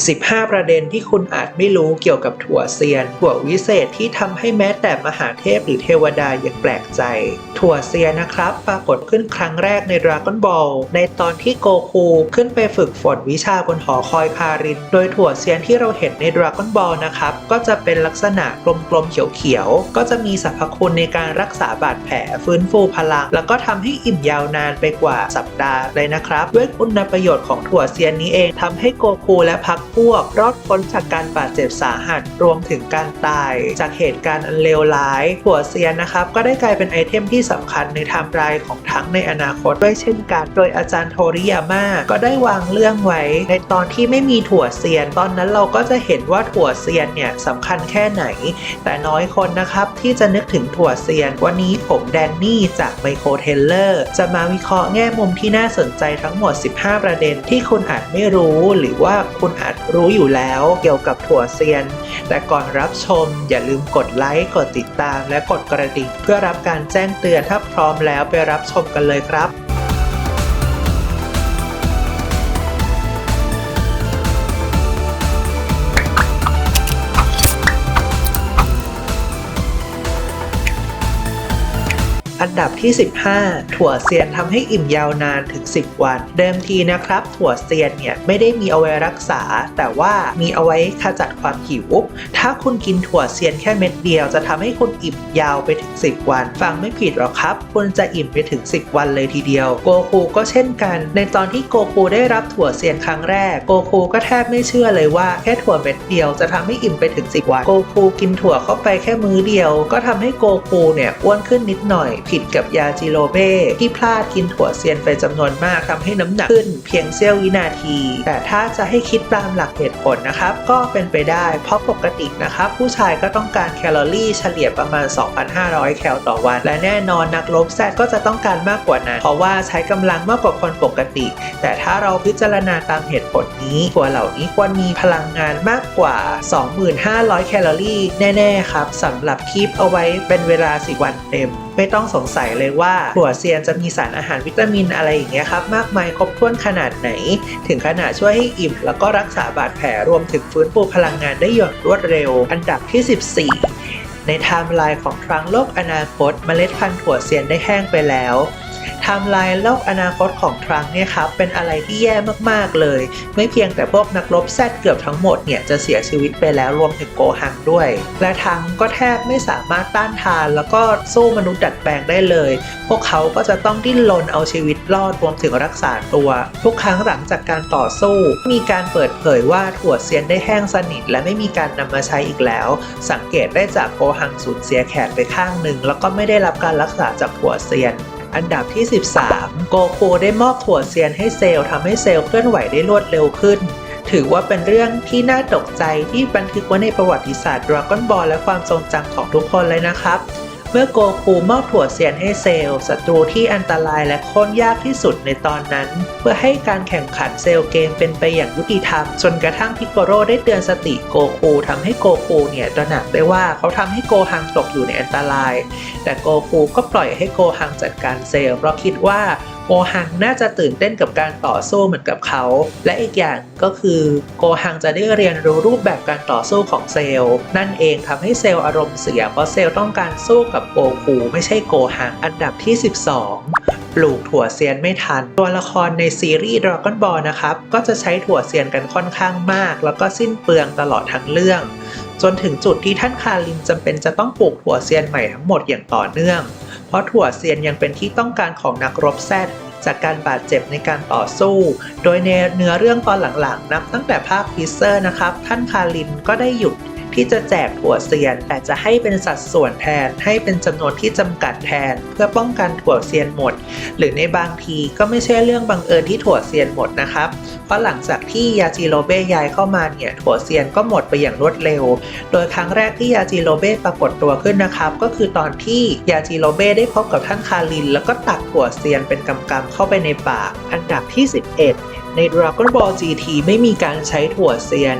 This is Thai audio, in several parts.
15 ประเด็นที่คุณอาจไม่รู้เกี่ยวกับถั่วเซียน ถั่ววิเศษที่ทำให้แม้แต่มหาเทพหรือเทวดายังแปลกใจ ถั่วเซียนนะครับ ปรากฏขึ้นครั้งแรกใน Dragon Ball ในตอนที่โกคูขึ้นไปฝึกฝนวิชาบนหอคอยคาริน โดยถั่วเซียนที่เราเห็นใน Dragon Ball นะครับ ก็จะเป็นลักษณะกลมๆเขียวๆก็จะมีสรรพคุณในการรักษาบาดแผลฟื้นฟูพลัง แล้วก็ทำให้อิ่มยาวนานไปกว่าสัปดาห์เลยนะครับด้วยคุณประโยชน์ของถั่วเซียนนี้เองทำให้โกคูและพักพวก รอดพ้นจากการบาดเจ็บสาหัส รวมถึงการตายจากเหตุการณ์อันเลวร้ายถั่วเซียนนะครับ ก็ได้กลายเป็นไอเทมที่สำคัญในไทม์ไลน์ของทั้งในอนาคตด้วยเช่นกัน โดยอาจารย์โทริยาม่าก็ได้วางเรื่องไว้ ในตอนที่ไม่มีถั่วเซียน ตอนนั้นเราก็จะเห็นว่าถั่วเซียนเนี่ยสำคัญแค่ไหน แต่น้อยคนนะครับที่จะนึกถึงถั่วเซียน วันนี้ผมแดนนี่จากไมโครเทเลอร์ จะมาวิเคราะห์แง่มุมที่น่าสนใจทั้งหมด 15 ประเด็นที่คุณอาจไม่รู้หรือว่าคุณอาจรู้อยู่แล้วเกี่ยวกับถั่วเซียน แต่ก่อนรับชม อย่าลืมกดไลค์กดติดตาม และกดกระดิ่งเพื่อรับการแจ้งเตือนถ้าพร้อมแล้วไปรับชมกันเลยครับ อันดับที่ 15 ถั่วเซียนทำให้อิ่มยาวนานถึง 10 วัน เดิมทีนะครับ ถั่วเซียนเนี่ยไม่ได้มีเอาไว้รักษา แต่ว่ามีเอาไว้ขจัดความหิว ถ้าคุณกินถั่วเซียนแค่เม็ดเดียวจะทำให้คุณอิ่มยาวไปถึง 10 วัน ฟังไม่ผิดหรอกครับ คุณจะอิ่มไปถึง 10 วันเลยทีเดียว โกคูก็เช่นกัน ในตอนที่โกคูได้รับถั่วเซียนครั้งแรก โกคูก็แทบไม่เชื่อเลยว่าแค่ถั่วเม็ดเดียวจะทำให้อิ่มไปถึง 10 วัน โกคูกินถั่วเข้าไปแค่มื้อเดียว ก็ทำให้โกคูเนี่ยอ้วนขึ้นนิดหน่อยผิดกับยาจิโรเบ้ที่พลาดกินถั่วเซียนไปจำนวนมากทำให้น้ำหนักขึ้นเพียงเสี้ยววินาที แต่ถ้าจะให้คิดตามหลักเหตุผลนะครับ ก็เป็นไปได้ เพราะปกตินะครับ ผู้ชายก็ต้องการแคลอรี่เฉลี่ยประมาณ 2,500 แคลต่อวัน และแน่นอนนักลบแซดก็จะต้องการมากกว่านั้น เพราะว่าใช้กำลังมากกว่าคนปกติ แต่ถ้าเราพิจารณาตามเหตุผลนี้ถั่วเหล่านี้ควรมีพลังงานมากกว่า 25,000แคลอรี่แน่ ๆ ครับสำหรับคีปเอาไว้เป็นเวลา10วันเต็ม ไม่ต้องสงสัยเลยว่าถั่วเซียนจะมีสารอาหารวิตามินอะไรอย่างเงี้ยครับมากมายครบถ้วนขนาดไหน ถึงขนาดช่วยให้อิ่ม แล้วก็รักษาบาดแผลรวมถึงฟื้นฟูพลังงานได้อย่างรวดเร็ว อันดับที่ 14 ในไทม์ไลน์ของครั้งโลกอนาคตเมล็ดพันธุ์ถั่วเซียนได้แห้งไปแล้ว ไทม์ไลน์โลกอนาคตของทรังเนี่ยครับเป็นอะไรที่แย่มากๆเลย ไม่เพียงแต่พวกนักรบแซดเกือบทั้งหมดเนี่ยจะเสียชีวิตไปแล้วรวมถึงโกหังด้วย และทังก็แทบไม่สามารถต้านทาน แล้วก็สู้มนุษย์ดัดแปลงได้เลย พวกเขาก็จะต้องดิ้นรนเอาชีวิตรอดรวมถึงรักษาตัว ทุกครั้งหลังจากการต่อสู้ มีการเปิดเผยว่าถั่วเซียนได้แห้งสนิท และไม่มีการนำมาใช้อีกแล้ว สังเกตได้จากโกหังสูญเสียแขนไปข้างหนึ่งแล้วก็ไม่ได้รับการรักษาจากถั่วเซียน อันดับที่ 13 โกคูได้มอบถั่วเซียนให้เซลทำให้เซลเคลื่อนไหวได้รวดเร็วขึ้น ถือว่าเป็นเรื่องที่น่าตกใจที่บันทึกไว้ในประวัติศาสตร์ดราก้อนบอลและความทรงจำของทุกคนเลยนะครับ เมื่อโกคูมอบถั่วเซียนให้เซลล์ศัตรูที่อันตรายและโค่นยากที่สุดในตอนนั้น เพื่อให้การแข่งขันเซลล์เกมเป็นไปอย่างยุติธรรม จนกระทั่งพิกโกโรได้เตือนสติโกคูทำให้โกคูเนี่ยตระหนักได้ว่าเขาทำให้โกฮังตกอยู่ในอันตราย แต่โกคูก็ปล่อยให้โกฮังจัดการเซลล์เพราะคิดว่า โกฮังน่าจะตื่นเต้นกับการต่อสู้เหมือนกับเขา และอีกอย่างก็คือโกฮังจะได้เรียนรู้รูปแบบการต่อสู้ของเซลล์นั่นเองทำให้เซลล์อารมณ์เสียเพราะเซลล์ต้องการสู้กับโกคูไม่ใช่โกฮังอันดับที่ 12ปลูกถั่วเซียนไม่ทัน ตัวละครในซีรีส์ Dragon Ball นะครับ ก็จะใช้ถั่วเซียนกันค่อนข้างมาก แล้วก็สิ้นเปลืองตลอดทั้งเรื่อง จนถึงจุดที่ท่านคารินจำเป็นจะต้องปลูกถั่วเซียนใหม่ทั้งหมดอย่างต่อเนื่อง ราะถั่วเซียนยังเป็นที่ต้องการของนักรบแซดจากการบาดเจ็บในการต่อสู้ โดยในเนื้อเรื่องตอนหลังๆ นับตั้งแต่ภาคพิเซอร์นะครับ ท่านคารินก็ได้หยุด ที่จะแจกถั่วเซียน แต่จะให้เป็นสัดส่วนแทน ให้เป็นจำนวนที่จำกัดแทน เพื่อป้องกันถั่วเซียนหมด หรือในบางทีก็ไม่ใช่เรื่องบังเอิญที่ถั่วเซียนหมดนะครับ เพราะหลังจากที่ยาจิโรเบ้ย้ายเข้ามาเนี่ยถั่วเซียนก็หมดไปอย่างรวดเร็ว โดยครั้งแรกที่ยาจิโรเบ้ปรากฏตัวขึ้นนะครับ ก็คือตอนที่ยาจิโรเบ้ได้พบกับท่านคาริน แล้วก็ตักถั่วเซียนเป็นกำๆเข้าไปในปาก อันดับที่ 11ใน Dragon Ball GT ไม่มีการใช้ถั่วเซียน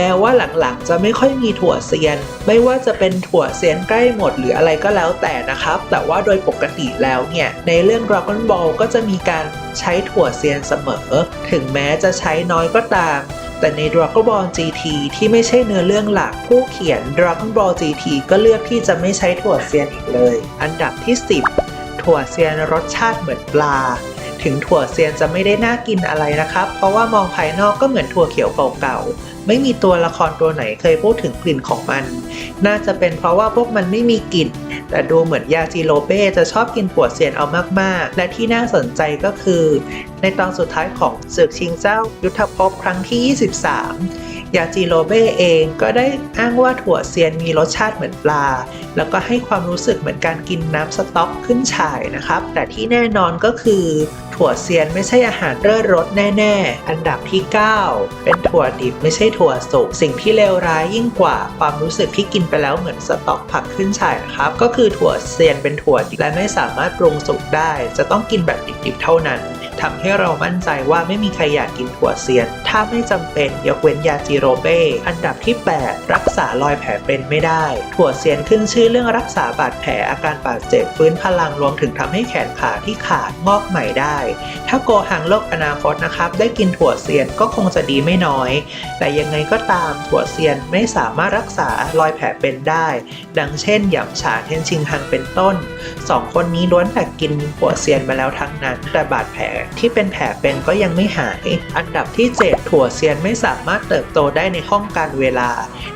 แม้ว่าหลังๆ จะไม่ค่อยมีถั่วเซียน ไม่ว่าจะเป็นถั่วเซียนใกล้หมดหรืออะไรก็แล้วแต่นะครับ แต่ว่าโดยปกติแล้วเนี่ย ในเรื่อง Dragon Ball ก็จะมีการใช้ถั่วเซียนเสมอ ถึงแม้จะใช้น้อยก็ตาม แต่ใน Dragon Ball GT ที่ไม่ใช่เนื้อเรื่องหลักผู้เขียน Dragon Ball GT ก็เลือกที่จะไม่ใช้ถั่วเซียนอีกเลย อันดับที่ 10 ถั่วเซียนรสชาติเหมือนปลาถึงถั่วเซียนจะไม่ได้น่ากินอะไรนะครับ เพราะว่ามองภายนอกก็เหมือนถั่วเขียวเก่าๆ ไม่มีตัวละครตัวไหนเคยพูดถึงกลิ่นของมัน น่าจะเป็นเพราะว่าพวกมันไม่มีกลิ่นแต่ดูเหมือนยาจิโรเบ้จะชอบกินถั่วเซียนเอามากๆ และที่น่าสนใจก็คือ ในตอนสุดท้ายของศึกชิงเจ้ายุทธภพครั้งที่ 23 ยาจิโรเบ้เองก็ได้อ้างว่าถั่วเซียนมีรสชาติเหมือนปลา แล้วก็ให้ความรู้สึกเหมือนการกินน้ำสต๊อกขึ้นฉ่ายนะครับ แต่ที่แน่นอนก็คือ ถั่วเซียนไม่ใช่อาหารเลิศรสแน่ๆ อันดับที่ 9 เป็นถั่วดิบไม่ใช่ถั่วสุกสิ่งที่เลวร้ายยิ่งกว่าความรู้สึกที่กินไปแล้วเหมือนสต๊อกผักขึ้นฉ่ายนะครับก็คือถั่วเซียนเป็นถั่วและไม่สามารถปรุงสุกได้ จะต้องกินแบบดิบๆเท่านั้น ทำให้เรามั่นใจว่าไม่มีใครอยากกินถั่วเซียน ถ้าไม่จำเป็นยกเว้นยาจิโรเบ้อันดับที่ 8 รักษารอยแผลเป็นไม่ได้ ถั่วเซียนขึ้นชื่อเรื่องรักษาบาดแผลอาการบาดเจ็บฟื้นพลังรวมถึงทำให้แขนขาที่ขาดงอกใหม่ได้ ถ้าโกหังโลกอนาคตนะครับได้กินถั่วเซียนก็คงจะดีไม่น้อย แต่ยังไงก็ตามถั่วเซียนไม่สามารถรักษารอยแผลเป็นได้ ดังเช่นหยำฉาเทนชิงฮังเป็นต้นสองคนนี้ล้วนแต่กินถั่วเซียนมาแล้วทั้งนั้นแต่บาดแผลที่เป็นแผลเป็นก็ยังไม่หาย อันดับที่ 7 ถั่วเซียนไม่สามารถเติบโตได้ในห้องการเวลา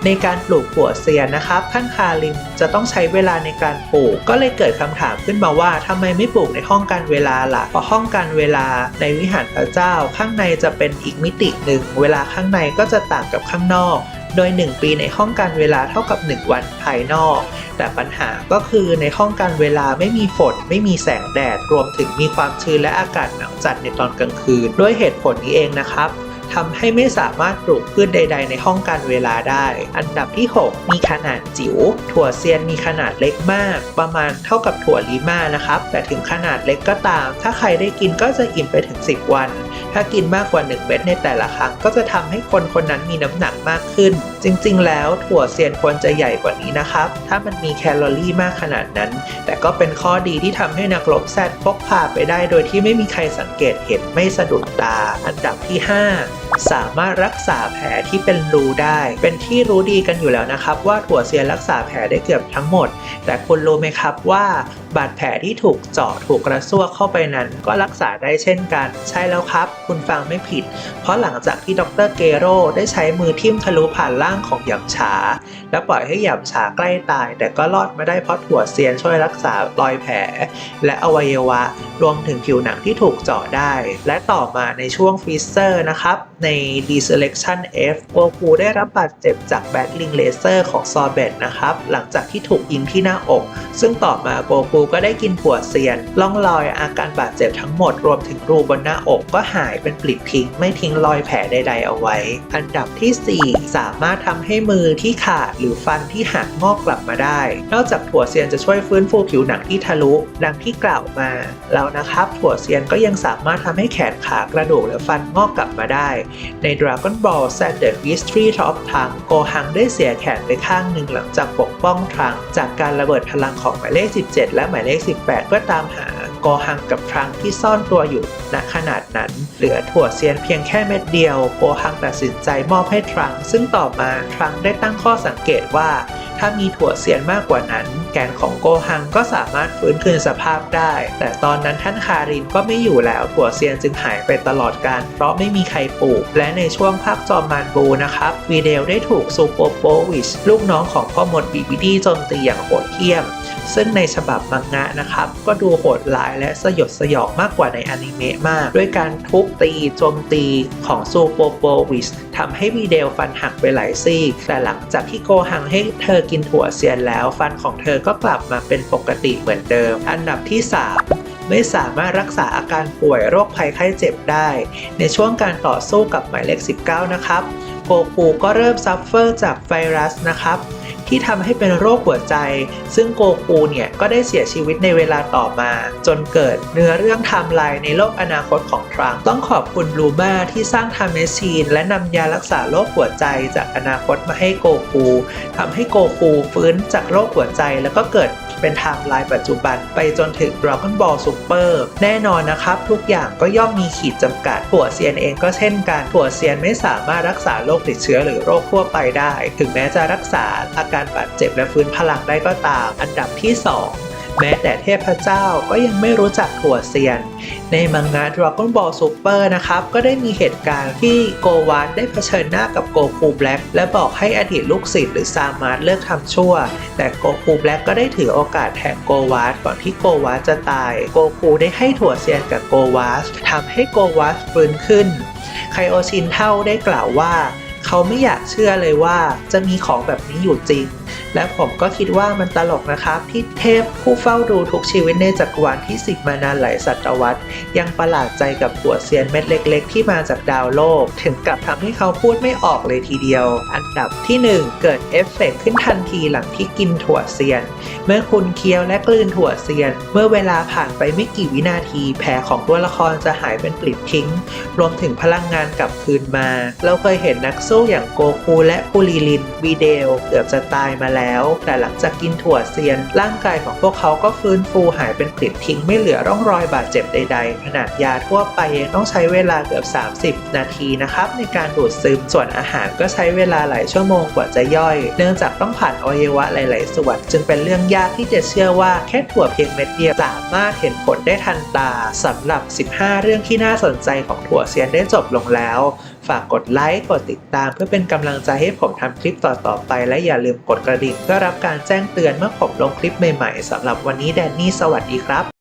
ในการปลูกถั่วเซียนนะครับท่านคาริมจะต้องใช้เวลาในการปลูก ก็เลยเกิดคำถามขึ้นมาว่าทำไมไม่ปลูกในห้องการเวลาล่ะเพราะห้องการเวลาในวิหารพระเจ้า ข้างในจะเป็นอีกมิติหนึ่ง เวลาข้างในก็จะต่างกับข้างนอก โดย 1 ปีในห้องการเวลาเท่ากับ 1 วันภายนอก แต่ปัญหาก็คือในห้องการเวลาไม่มีฝน ไม่มีแสงแดด รวมถึงมีความชื้นและอากาศหนาวจัดในตอนกลางคืน ด้วยเหตุผลนี้เองนะครับ ทำให้ไม่สามารถปลูกพืชใด ๆ ในห้องการเวลาได้ อันดับที่ 6 มีขนาดจิ๋ว ถั่วเซียนมีขนาดเล็กมาก ประมาณเท่ากับถั่วลิมานะครับ แต่ถึงขนาดเล็กก็ตาม ถ้าใครได้กินก็จะอิ่มไปถึง 10 วัน ถ้ากินมากกว่า 1 เม็ดในแต่ละครั้ง ก็จะทำให้คนคนนั้นมีน้ำหนักมากขึ้น จริง ๆ แล้วถั่วเซียนควรจะใหญ่กว่านี้นะครับ ถ้ามันมีแคลอรี่มากขนาดนั้น แต่ก็เป็นข้อดีที่ทำให้นักรบแซดพกพาไปได้โดยที่ไม่มีใครสังเกตเห็นไม่สะดุดตา อันดับที่ 5 สามารถรักษาแผลที่เป็นรูได้ เป็นที่รู้ดีกันอยู่แล้วนะครับ ว่าถั่วเซียนรักษาแผลได้เกือบทั้งหมด แต่คุณรู้ไหมครับว่าบาดแผลที่ถูกเจาะถูกกระซวกเข้าไปนั้น ก็รักษาได้เช่นกัน ใช่แล้วครับ คุณฟังไม่ผิด เพราะหลังจากที่ดรเกโรได้ใช้มือทิ่มทะลุผ่านร่างของหยำฉา และปล่อยให้หยำฉาใกล้ตาย แต่ก็รอดมาได้เพราะถั่วเซียนช่วยรักษารอยแผล และอวัยวะ รวมถึงผิวหนังที่ถูกเจาะได้ และต่อมาในช่วงฟิสเซอร์นะครับใน Deselection F โกคูได้รับบาดเจ็บจากแบทลิงเลเซอร์ของซอเบตนะครับ หลังจากที่ถูกยิงที่หน้าอก ซึ่งต่อมาโกคูก็ได้กินถั่วเซียน ล่องรอยอาการบาดเจ็บทั้งหมดรวมถึงรูบนหน้าอกก็หายเป็นปลิดทิ้ง ไม่ทิ้งรอยแผลใดๆเอาไว้ อันดับที่ 4 สามารถทำให้มือที่ขาดหรือฟันที่หักงอกกลับมาได้ นอกจากถั่วเซียนจะช่วยฟื้นฟูผิวหนังที่ทะลุดังที่กล่าวมา แล้วนะครับ ถั่วเซียนก็ยังสามารถทำให้แขนขากระดูกและฟันงอกกลับมาได้ใน Dragon Ball Z The History of Trunks โกหังได้เสียแขนไปข้างหนึ่งหลังจากปกป้องทรังจากการระเบิดพลังของหมายเลข 17 และหมายเลข 18 เพื่อตามหา โกหังกับทรังที่ซ่อนตัวอยู่ณขนาดนั้น เหลือถั่วเซียนเพียงแค่เม็ดเดียว โกหังตัดสินใจมอบให้ทรัง ซึ่งต่อมาทรังได้ตั้งข้อสังเกตว่า ถ้ามีถั่วเซียนมากกว่านั้น แกนของโกหังก็สามารถฟื้นคืนสภาพได้ แต่ตอนนั้นท่านคารินก็ไม่อยู่แล้วถั่วเซียนจึงหายไปตลอดการ เพราะไม่มีใครปลูก และในช่วงภาคจอมมานบูนะครับวีเดลได้ถูกซูโปโปวิชลูกน้องของพ่อมดบีบีดีโจมตีอย่างโหดเหี้ยม ซึ่งในฉบับมังงะนะครับ ก็ดูโหดร้ายและสยดสยองมากกว่าในอนิเมะมาก ด้วยการทุบตีโจมตีของซูโปโปวิชทำให้วีเดลฟันหักไปหลายซี่แต่หลังจากที่โกหังให้เธอกินถั่วเซียนแล้ว ฟันของเธอก็กลับมาเป็นปกติเหมือนเดิม อันดับที่ 3ไม่สามารถรักษาอาการป่วยโรคภัยไข้เจ็บได้ ในช่วงการต่อสู้กับหมายเลข 19 นะครับ โกคูก็เริ่มซัฟเฟอร์จากไวรัสนะครับ ที่ทำให้เป็นโรคหัวใจ ซึ่งโกคูเนี่ยก็ได้เสียชีวิตในเวลาต่อมา จนเกิดเนื้อเรื่องไทม์ไลน์ในโลกอนาคตของทรังก์ต้องขอบคุณลูมาที่สร้างไทม์แมชชีนและนำยารักษาโรคหัวใจจากอนาคตมาให้โกคูทำให้โกคูฟื้นจากโรคหัวใจแล้วก็เกิดเป็นไทม์ไลน์ปัจจุบันไปจนถึง Dragon Ball Super แน่นอนนะครับ ทุกอย่างก็ย่อมมีขีดจำกัดถั่วเซียนเองก็เช่นกันถั่วเซียนไม่สามารถรักษาโรคติดเชื้อหรือโรคทั่วไปได้ ถึงแม้จะรักษาอาการบาดเจ็บและฟื้นพลังได้ก็ตาม อันดับที่ 2 แม้แต่เทพเจ้าก็ยังไม่รู้จักถั่วเซียน ในมังงะ Dragon Ball Super นะครับ ก็ได้มีเหตุการณ์ที่โกวานได้เผชิญหน้ากับโกคูแบล็กและบอกให้อดีตลูกศิษย์หรือซามาร์เลิกทำชั่ว แต่โกคูแบล็กก็ได้ถือโอกาสแทงโกวาสก่อนที่โกวาสจะตาย โกคูได้ให้ถั่วเซียนกับโกวาสทำให้โกวาสฟื้นขึ้นไคโอชินเท่าได้กล่าวว่า เขาไม่อยากเชื่อเลยว่าจะมีของแบบนี้อยู่จริง และผมก็คิดว่ามันตลกนะครับ ที่เทพผู้เฝ้าดูทุกชีวิตในจักรวาลที่สิบมานานหลายศตวรรษ ยังประหลาดใจกับหัวเซียนเม็ดเล็ก ๆ ที่มาจากดาวโลก ถึงกับทำให้เขาพูดไม่ออกเลยทีเดียว อันดับที่ 1 เกิดเอฟเฟกต์ขึ้นทันทีหลังที่กินถั่วเซียน เมื่อคุณเคี้ยวและกลืนถั่วเซียน เมื่อเวลาผ่านไปไม่กี่วินาที แผลของตัวละครจะหายเป็นปลิดทิ้ง รวมถึงพลังงานกลับคืนมา เราเคยเห็นนักสู้อย่างโกคูและคูริลินวีเดลเกือบจะตายมาแล้วแล้ว แต่หลังจากกินถั่วเซียน ร่างกายของพวกเขาก็ฟื้นฟูหายเป็นปลิดทิ้งไม่เหลือร่องรอยบาดเจ็บใด ๆ ขนาดยาทั่วไปยังต้องใช้เวลาเกือบ 30 นาทีนะครับ ในการดูดซึมส่วนอาหารก็ใช้เวลาหลายชั่วโมงกว่าจะย่อย เนื่องจากต้องผ่านอวัยวะหลาย ๆ ส่วน จึงเป็นเรื่องยากที่จะเชื่อว่าแค่ถั่วเพียงเม็ดเดียวสามารถเห็นผลได้ทันตาสำหรับ 15 เรื่องที่น่าสนใจของถั่วเซียนได้จบลงแล้ว ฝากกดไลค์ กดติดตามเพื่อเป็นกำลังใจให้ผมทำคลิปต่อๆไป และอย่าลืมกดกระดิ่งเพื่อรับการแจ้งเตือนเมื่อผมลงคลิปใหม่ๆสำหรับวันนี้แดนนี่สวัสดีครับ